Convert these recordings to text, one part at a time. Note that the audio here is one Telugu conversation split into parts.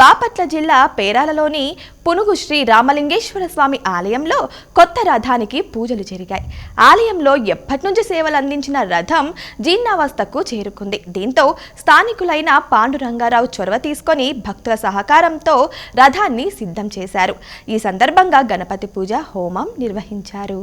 బాపట్ల జిల్లా పేరాలలోని పునుగు శ్రీ రామలింగేశ్వర స్వామి ఆలయంలో కొత్త రథానికి పూజలు జరిగాయి. ఆలయంలో ఎప్పటి నుంచి సేవలు అందించిన రథం జీర్ణావస్థకు చేరుకుంది. దీంతో స్థానికులైన పాండురంగారావు చొరవ తీసుకొని భక్తుల సహకారంతో రథాన్ని సిద్ధం చేశారు. ఈ సందర్భంగా గణపతి పూజ హోమం నిర్వహించారు.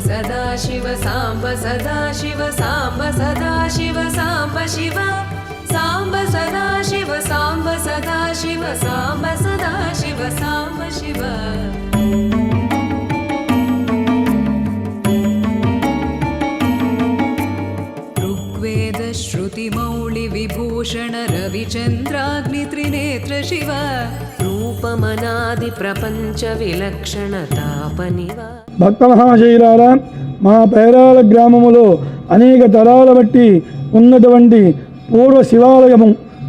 सदा शिव साम्ब सदा शिव साम्ब सदा शिव साम्ब शिव। साम्ब सदा शिव साम्ब सदा शिव साम्ब सदा शिव साम्ब शिव। ऋग्वेद श्रुतिमौळिविभूषण रविचन्द्राग्नित्रिनेत्र शिव రూపమనాది ప్రపంచ విలక్షణతాపనివ భక్త మహాశైలారా మా పేరాల గ్రామములో అనేక తరాల బట్టి ఉన్నటువంటి పూర్వ శివాలయము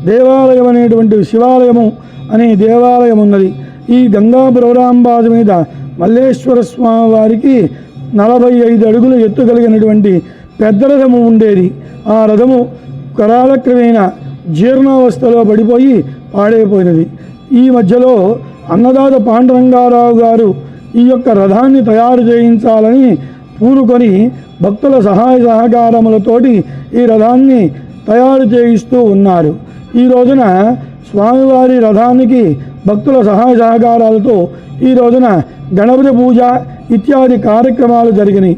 దేవాలయం అనేటువంటి శివాలయము అనే దేవాలయం ఉన్నది. ఈ గంగా ప్రవరాంబాజ మీద మల్లేశ్వర స్వామి వారికి నలభై ఐదు అడుగులు ఎత్తు కలిగినటువంటి పెద్ద రథము ఉండేది. ఆ రథము కరాలక్రమేణ జీర్ణావస్థలో పడిపోయి పాడైపోయినది. ఈ మధ్యలో అన్నదాత పాండురంగారావు గారు ఈ యొక్క రథాన్ని తయారు చేయించాలని పూనుకొని భక్తుల సహాయ సహకారములతోటి ఈ రథాన్ని తయారు చేయిస్తూ ఉన్నారు. ఈ రోజున స్వామివారి రథానికి భక్తుల సహాయ సహకారాలతో ఈ రోజున గణపతి పూజ ఇత్యాది కార్యక్రమాలు జరిగినాయి.